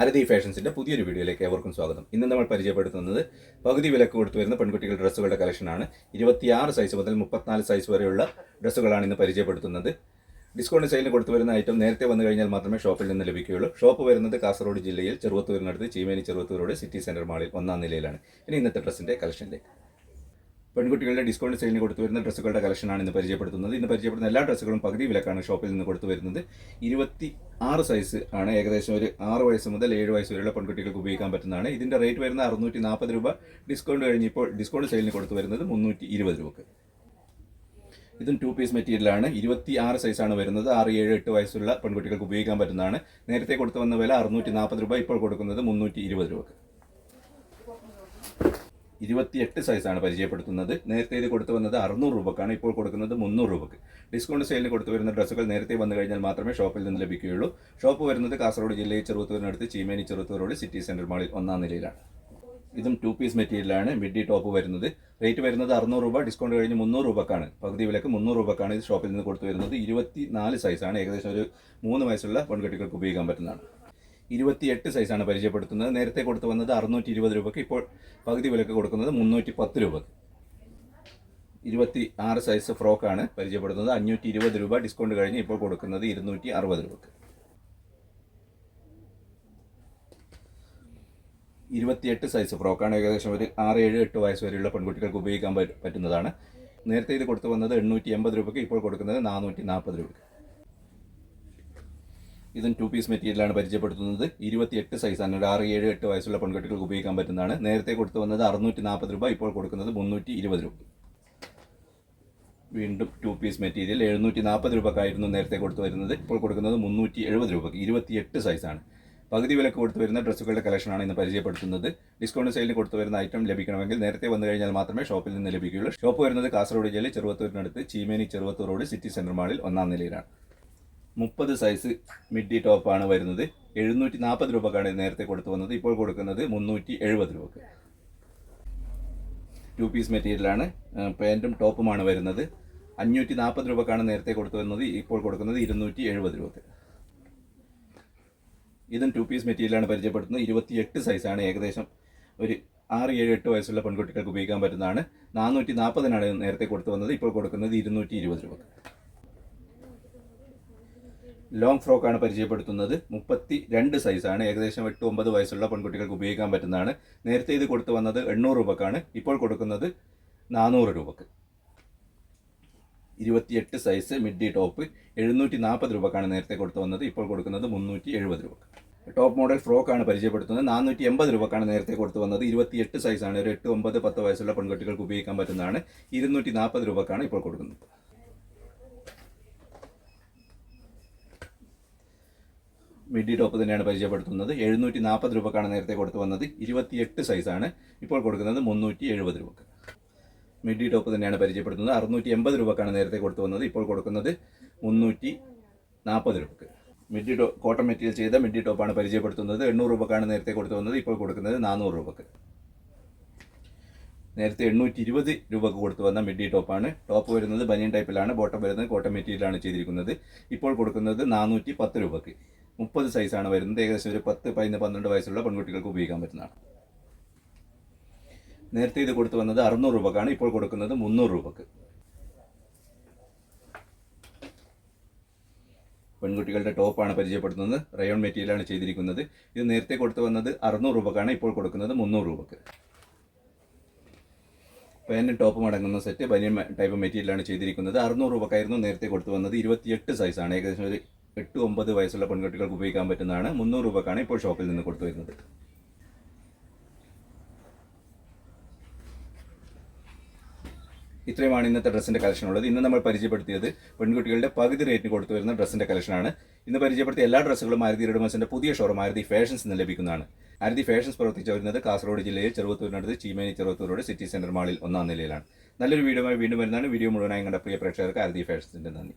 ആരതി ഫാഷൻസിന്റെ പുതിയൊരു വീഡിയോയിലേക്ക് ഏവർക്കും സ്വാഗതം. ഇന്ന് നമ്മൾ പരിചയപ്പെടുത്തുന്നത് പകുതി വിലക്ക് കൊടുത്തു വരുന്ന പെൺകുട്ടികളുടെ ഡ്രസ്സുകളുടെ കളക്ഷനാണ്. ഇരുപത്തിയാറ് സൈസ് മുതൽ മുപ്പത്തിനാല് സൈസ് വരെയുള്ള ഡ്രസ്സുകളാണ് ഇന്ന് പരിചയപ്പെടുത്തുന്നത്. ഡിസ്കൗണ്ട് സെയിലിന് കൊടുത്തു വരുന്ന ഐറ്റം നേരത്തെ വന്നു കഴിഞ്ഞാൽ മാത്രമേ ഷോപ്പിൽ നിന്ന് ലഭിക്കുകയുള്ളൂ. ഷോപ്പ് വരുന്നത് കാസർഗോഡ് ജില്ലയിൽ ചെറുവത്തൂരിനടുത്ത് ചീമേനി ചെറുവത്തൂരോട് സിറ്റി സെന്റർ മാളിൽ ഒന്നാം നിലയിലാണ്. ഇനി ഇന്നത്തെ ഡ്രസ്സിന്റെ കളക്ഷനിലേക്ക് പെൺകുട്ടികളുടെ ഡിസ്കൗണ്ട് സെയിലിന് കൊടുത്തു വരുന്ന ഡ്രസ്സുകളുടെ കളക്ഷനാണ് ഇന്ന് പരിചയപ്പെടുത്തുന്നത്. ഇന്ന് പരിചയപ്പെടുന്ന എല്ലാ ഡ്രസ്സുകളും പകുതി വിലക്കാണ് ഷോപ്പിൽ നിന്ന് കൊടുത്തു വരുന്നത് ഇരുപത്തി ആറ് സൈസ് ആണ് ഏകദേശം ഒരു ആറ് വയസ്സ് മുതൽ ഏഴ് വയസ്സ് വരെയുള്ള പെൺകുട്ടികൾക്ക് ഉപയോഗിക്കാൻ പറ്റുന്നതാണ്. ഇതിന്റെ റേറ്റ് വരുന്ന അറുന്നൂറ്റി നാൽപ്പത് രൂപ. ഡിസ്കൗണ്ട് കഴിഞ്ഞിപ്പോൾ ഡിസ്കൗണ്ട് സെയിലിന് കൊടുത്തു വരുന്നത് മുന്നൂറ്റി ഇരുപത് രൂപക്ക്. ഇതും ടു പീസ് മെറ്റീരിയലാണ് ഇരുപത്തി ആറ് സൈസാണ് വരുന്നത്. ആറ് ഏഴ് എട്ട് വയസ്സുള്ള പെൺകുട്ടികൾക്ക് ഉപയോഗിക്കാൻ പറ്റുന്നതാണ്. നേരത്തെ കൊടുത്തു വന്ന വില അറുന്നൂറ്റി നാൽപ്പത് രൂപ ഇപ്പോൾ കൊടുക്കുന്നത് മുന്നൂറ്റി ഇരുപത് രൂപക്ക്. ഇരുപത്തിയെട്ട് സൈസാണ് പരിചയപ്പെടുത്തുന്നത്. നേരത്തെ ഇത് കൊടുത്തു വന്നത് അറുന്നൂറ് രൂപക്കാണ്. ഇപ്പോൾ കൊടുക്കുന്നത് മുന്നൂറ് രൂപക്ക്. ഡിസ്കൗണ്ട് സെയിലിന് കൊടുത്തു വരുന്ന ഡ്രസ്സുകൾ നേരത്തെ വന്നു കഴിഞ്ഞാൽ മാത്രമേ ഷോപ്പിൽ നിന്ന് ലഭിക്കുകയുള്ളൂ. ഷോപ്പ് വരുന്നത് കാസർഗോഡ് ജില്ലയിൽ ചെറുത്തൂരിനടുത്ത് Cheemeni Cheruthur road city centre മാളിൽ ഒന്നാം നിലയിലാണ്. ഇതും ടു പീസ് മെറ്റീരിയലാണ് മിഡി ടോപ്പ് വരുന്നത്. റേറ്റ് വരുന്നത് അറുന്നൂറ് രൂപ. ഡിസ്കൗണ്ട് കഴിഞ്ഞ് മുന്നൂറ് രൂപക്കാണ്. പകുതി വിലക്ക് മുന്നൂറ് രൂപക്കാണ് ഇത് ഷോപ്പിൽ നിന്ന് കൊടുത്തു വരുന്നത്. ഇരുപത്തി നാല് സൈസാണ് ഏകദേശം ഒരു മൂന്ന് വയസ്സുള്ള പെൺകുട്ടികൾക്ക് ഉപയോഗിക്കാൻ പറ്റുന്നതാണ്. ഇരുപത്തിയെട്ട് സൈസാണ് പരിചയപ്പെടുത്തുന്നത്. നേരത്തെ കൊടുത്തു വന്നത് അറുന്നൂറ്റി ഇരുപത് രൂപയ്ക്ക് ഇപ്പോൾ പകുതി വിലക്ക് കൊടുക്കുന്നത് മുന്നൂറ്റി പത്ത് രൂപക്ക്. ഇരുപത്തി ആറ് സൈസ് ഫ്രോക്കാണ് പരിചയപ്പെടുത്തുന്നത്. അഞ്ഞൂറ്റി ഇരുപത് രൂപ ഡിസ്കൗണ്ട് കഴിഞ്ഞ് ഇപ്പോൾ കൊടുക്കുന്നത് ഇരുന്നൂറ്റി അറുപത് രൂപക്ക്. ഇരുപത്തിയെട്ട് സൈസ് ഫ്രോക്കാണ് ഏകദേശം ഒരു ആറ് ഏഴ് എട്ട് വയസ്സ് വരെയുള്ള പെൺകുട്ടികൾക്ക് ഉപയോഗിക്കാൻ പറ്റുന്നതാണ്. നേരത്തെ ഇത് കൊടുത്തു വന്നത് എണ്ണൂറ്റി എൺപത് രൂപയ്ക്ക് ഇപ്പോൾ കൊടുക്കുന്നത് നാനൂറ്റി നാൽപ്പത് രൂപയ്ക്ക് ഇതും ടു പീസ് മെറ്റീരിയലാണ് പരിചയപ്പെടുത്തുന്നത്. ഇരുപത്തിയെട്ട് സൈസാണ് ഒരു ആറ് ഏഴ് എട്ട് വയസ്സുള്ള പെൺകുട്ടികൾക്ക് ഉപയോഗിക്കാൻ പറ്റുന്നതാണ്. നേരത്തെ കൊടുത്തു വന്നത് അറുന്നൂറ്റി നാൽപ്പത് രൂപ ഇപ്പോൾ കൊടുക്കുന്നത് മുന്നൂറ്റി ഇരുപത് രൂപ. വീണ്ടും ടു പീസ് മെറ്റീരിയൽ എഴുന്നൂറ്റി നാൽപ്പത് രൂപക്കായിരുന്നു നേരത്തെ കൊടുത്തു വരുന്നത്. ഇപ്പോൾ കൊടുക്കുന്നത് മുന്നൂറ്റി എഴുപത് രൂപക്ക്. ഇരുപത്തിയെട്ട് സൈസാണ് പകുതി വിലക്ക് കൊടുത്തു വരുന്ന ഡ്രസ്സുകളുടെ കളക്ഷനാണ് ഇന്ന് പരിചയപ്പെടുത്തുന്നത്. ഡിസ്കൗണ്ട് സെയിലിന് കൊടുത്തു വരുന്ന ഐറ്റം ലഭിക്കണമെങ്കിൽ നേരത്തെ വന്നു കഴിഞ്ഞാൽ മാത്രമേ ഷോപ്പിൽ നിന്ന് ലഭിക്കുകയുള്ളൂ. ഷോപ്പ് വരുന്നത് കാസർഗോഡ് ജില്ലയിൽ ചെറുവത്തൂരിനടുത്ത് Cheemeni Cheruvathur road city centre മാളിൽ ഒന്നാം നിലയിലാണ്. മുപ്പത് സൈസ് മിഡി ടോപ്പാണ് വരുന്നത്. എഴുന്നൂറ്റി നാൽപ്പത് രൂപക്കാണ് നേരത്തെ കൊടുത്തു വന്നത്. ഇപ്പോൾ കൊടുക്കുന്നത് മുന്നൂറ്റി എഴുപത് രൂപക്ക് ടു പീസ് മെറ്റീരിയലാണ് പാന്റും ടോപ്പുമാണ് വരുന്നത്. അഞ്ഞൂറ്റി നാൽപ്പത് രൂപക്കാണ് നേരത്തെ കൊടുത്തു വന്നത്. ഇപ്പോൾ കൊടുക്കുന്നത് ഇരുന്നൂറ്റി എഴുപത് രൂപക്ക്. ഇതും ടു പീസ് മെറ്റീരിയലാണ് പരിചയപ്പെടുത്തുന്നത്. ഇരുപത്തിയെട്ട് സൈസാണ് ഏകദേശം ഒരു ആറ് ഏഴ് എട്ട് വയസ്സുള്ള പെൺകുട്ടികൾക്ക് ഉപയോഗിക്കാൻ പറ്റുന്നതാണ്. നാനൂറ്റി നാൽപ്പതിനാണ് നേരത്തെ കൊടുത്തു വന്നത്. ഇപ്പോൾ കൊടുക്കുന്നത് ഇരുന്നൂറ്റി ഇരുപത് രൂപക്ക്. ലോങ് ഫ്രോക്കാണ് പരിചയപ്പെടുത്തുന്നത്. മുപ്പത്തി രണ്ട് സൈസാണ് ഏകദേശം എട്ട് ഒമ്പത് വയസ്സുള്ള പെൺകുട്ടികൾക്ക് ഉപയോഗിക്കാൻ പറ്റുന്നതാണ്. നേരത്തെ ഇത് കൊടുത്തു വന്നത് എണ്ണൂറ് രൂപക്കാണ്. ഇപ്പോൾ കൊടുക്കുന്നത് നാനൂറ് രൂപക്ക്. ഇരുപത്തിയെട്ട് സൈസ് മിഡി ടോപ്പ് എഴുന്നൂറ്റി നാൽപ്പത് രൂപക്കാണ് നേരത്തെ കൊടുത്തു വന്നത്. ഇപ്പോൾ കൊടുക്കുന്നത് മുന്നൂറ്റി എഴുപത് രൂപ ടോപ്പ് മോഡൽ ഫ്രോക്കാണ് പരിചയപ്പെടുത്തുന്നത്. നാനൂറ്റി എൺപത് രൂപക്കാണ് നേരത്തെ കൊടുത്തു വന്നത്. ഇരുപത്തിയെട്ട് സൈസാണ് ഒരു എട്ട് ഒമ്പത് പത്ത് വയസ്സുള്ള പെൺകുട്ടികൾക്ക് ഉപയോഗിക്കാൻ പറ്റുന്നതാണ്. ഇരുന്നൂറ്റി നാൽപ്പത് രൂപക്കാണ് ഇപ്പോൾ കൊടുക്കുന്നത്. മിഡി ടോപ്പ് തന്നെയാണ് പരിചയപ്പെടുത്തുന്നത്. എഴുന്നൂറ്റി നാൽപ്പത് രൂപക്കാണ് നേരത്തെ കൊടുത്തു വന്നത്. ഇരുപത്തിയെട്ട് സൈസാണ് ഇപ്പോൾ കൊടുക്കുന്നത് മുന്നൂറ്റി എഴുപത് രൂപക്ക്. മിഡി ടോപ്പ് തന്നെയാണ് പരിചയപ്പെടുത്തുന്നത്. അറുന്നൂറ്റി എൺപത് രൂപക്കാണ് നേരത്തെ കൊടുത്തു വന്നത്. ഇപ്പോൾ കൊടുക്കുന്നത് മുന്നൂറ്റി നാൽപ്പത് രൂപക്ക്. മിഡി ടോ കോട്ടൺ മെറ്റീരിയൽ ചെയ്ത മിഡി ടോപ്പാണ് പരിചയപ്പെടുത്തുന്നത്. എണ്ണൂറ് രൂപക്കാണ് നേരത്തെ കൊടുത്തു വന്നത്. ഇപ്പോൾ കൊടുക്കുന്നത് നാനൂറ് രൂപക്ക്. നേരത്തെ എണ്ണൂറ്റി ഇരുപത് രൂപക്ക് കൊടുത്തു വന്ന മിഡി ടോപ്പാണ്. ടോപ്പ് വരുന്നത് ബനിയൻ ടൈപ്പിലാണ് ബോട്ടം വരുന്നത് കോട്ടൺ മെറ്റീരിയലാണ് ചെയ്തിരിക്കുന്നത്. ഇപ്പോൾ കൊടുക്കുന്നത് നാനൂറ്റി പത്ത് രൂപക്ക്. മുപ്പത് സൈസാണ് വരുന്നത്. ഏകദേശം ഒരു പത്ത് പതിനൊന്ന് പന്ത്രണ്ട് വയസ്സുള്ള പെൺകുട്ടികൾക്ക് ഉപയോഗിക്കാൻ പറ്റുന്നതാണ്. നേരത്തെ ഇത് കൊടുത്തു വന്നത് അറുന്നൂറ് രൂപക്കാണ്. ഇപ്പോൾ കൊടുക്കുന്നത് മുന്നൂറ് രൂപക്ക്. പെൺകുട്ടികളുടെ ടോപ്പാണ് പരിചയപ്പെടുത്തുന്നത്. റയോൺ മെറ്റീരിയലാണ് ചെയ്തിരിക്കുന്നത്. ഇത് നേരത്തെ കൊടുത്തു വന്നത് അറുന്നൂറ് രൂപക്കാണ്. ഇപ്പോൾ കൊടുക്കുന്നത് മുന്നൂറ് രൂപക്ക്. പാന്റും ടോപ്പും അടങ്ങുന്ന സെറ്റ് ബനിയൻ ടൈപ്പ് മെറ്റീരിയലാണ് ചെയ്തിരിക്കുന്നത്. അറുന്നൂറ് രൂപക്കായിരുന്നു നേരത്തെ കൊടുത്തു വന്നത്. ഇരുപത്തിയെട്ട് സൈസാണ്. ഏകദേശം ഒരു എട്ട് ഒമ്പത് വയസ്സുള്ള പെൺകുട്ടികൾക്ക് ഉപയോഗിക്കാൻ പറ്റുന്നതാണ് മുന്നൂറ് രൂപക്കാണ് ഇപ്പോൾ ഷോപ്പിൽ നിന്ന് കൊടുത്തു വരുന്നത് ഇത്രയുമാണ് ഇന്നത്തെ ഡ്രസ്സിന്റെ കളക്ഷൻ ഉള്ളത്. ഇന്ന് നമ്മൾ പരിചയപ്പെടുത്തിയത് പെൺകുട്ടികളുടെ പകുതി റേറ്റിന് കൊടുത്തു വരുന്ന ഡ്രസ്സിന്റെ കളക്ഷനാണ് ഇന്ന് പരിചയപ്പെടുത്തിയ എല്ലാ ഡ്രസ്സുകളും മാരുതി റെഡ്മസിന്റെ പുതിയ ഷോറും മാരുതി ഫാഷൻസ് നിന്ന് ലഭിക്കുന്നതാണ്. മാരുതി ഫാഷൻസ് പ്രവർത്തിച്ചു വരുന്നത് കാസർഗോഡ് ജില്ലയിൽ ചെറുവത്തൂരിനടുത്ത് ചീമേനി ചെറുവത്തൂരോട് സിറ്റി സെന്റർ മാളിൽ ഒന്നാം നിലയിലാണ്. നല്ലൊരു വീഡിയോ വീണ്ടും വരുന്നതാണ്. വീഡിയോ മുഴുവനായി കണ്ട പ്രിയ പ്രേക്ഷകർക്ക് ആരതി ഫാഷൻസിന്റെ നന്ദി.